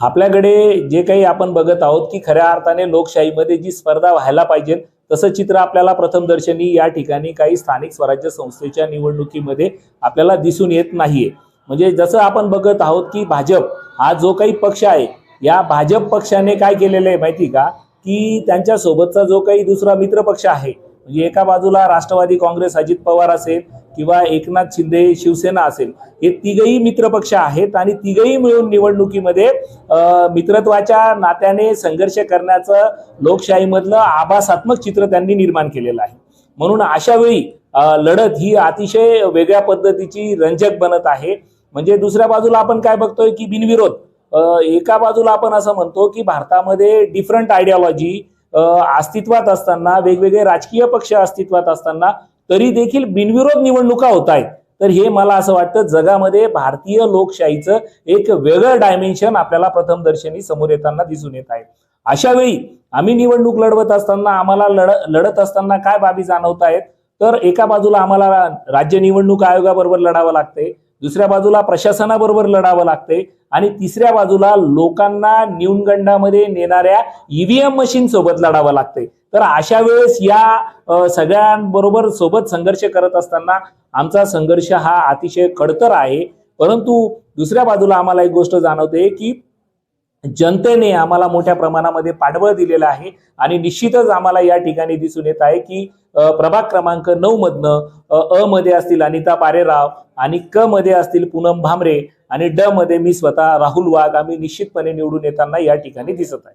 आपल्याकडे जे काही आपण बघत आहोत की खऱ्या अर्थाने लोकशाहीमध्ये जी स्पर्धा व्हायला पाहिजे तसं चित्र आपल्याला प्रथमदर्शनी या ठिकाणी काही स्थानिक स्वराज्य संस्थेच्या निवडणुकीमध्ये आपल्याला दिसून येत नाहीये. म्हणजे जसं आपण बघत आहोत की भाजप हा जो काही पक्ष आहे या भाजप पक्षाने काय केलेलं आहे माहिती का? की त्यांच्यासोबतचा जो काही दुसरा मित्र पक्ष आहे म्हणजे एका बाजूला राष्ट्रवादी काँग्रेस अजित पवार असेल किंवा एकनाथ शिंदे शिवसेना असेल हे तिघही मित्रपक्ष आहेत आणि तिघही मिळून निवडणुकीमध्ये मित्रत्वाच्या नात्याने संघर्ष करण्याचं लोकशाहीमधलं आभासात्मक चित्र त्यांनी निर्माण केलेलं आहे. म्हणून अशा वेळी लढत ही अतिशय वेगळ्या पद्धतीची रंजक बनत आहे. म्हणजे दुसऱ्या बाजूला आपण काय बघतोय की बिनविरोध एका बाजूला आपण असं म्हणतो की भारतामध्ये डिफरंट आयडियॉलॉजी अस्तित्वात असताना वेगवेगळे राजकीय पक्ष अस्तित्वात असताना तरी देखील बिनविरोध निवडणुका होत आहेत. तर हे मला असं वाटतं जगामध्ये भारतीय लोकशाहीचं एक वेगळं डायमेन्शन आपल्याला प्रथमदर्शनी समोर येताना दिसून येत आहे. अशा वेळी आम्ही निवडणूक लढवत असताना आम्हाला लढ लढत असताना काय बाबी जाणवत आहेत तर एका बाजूला आम्हाला राज्य निवडणूक आयोगाबरोबर लढावं लागते दुसऱ्या बाजूला प्रशासनाबरोबर लढावं लागते आणि तिसऱ्या बाजूला लोकांना न्यूनगंडामध्ये नेणाऱ्या ईव्हीएम मशीन सोबत लढावं लागते तर अशा वेळेस या सगळ्यांबरोबर सोबत संघर्ष करत असताना आमचा संघर्ष हा अतिशय खडतर आहे. परंतु दुसऱ्या बाजूला आम्हाला एक गोष्ट जाणवते की जनतेने आम्हाला मोठ्या प्रमाणामध्ये पाठबळ दिलेलं आहे आणि निश्चितच आम्हाला या ठिकाणी दिसून येत आहे की प्रभाग क्रमांक नऊ मधनं अ मध्ये असतील अनिता पारेराव आणि क मध्ये असतील पूनम भामरे आणि ड मध्ये मी स्वतः राहुल वाघ. आम्ही निश्चितपणे निवडून येताना या ठिकाणी दिसत आहे.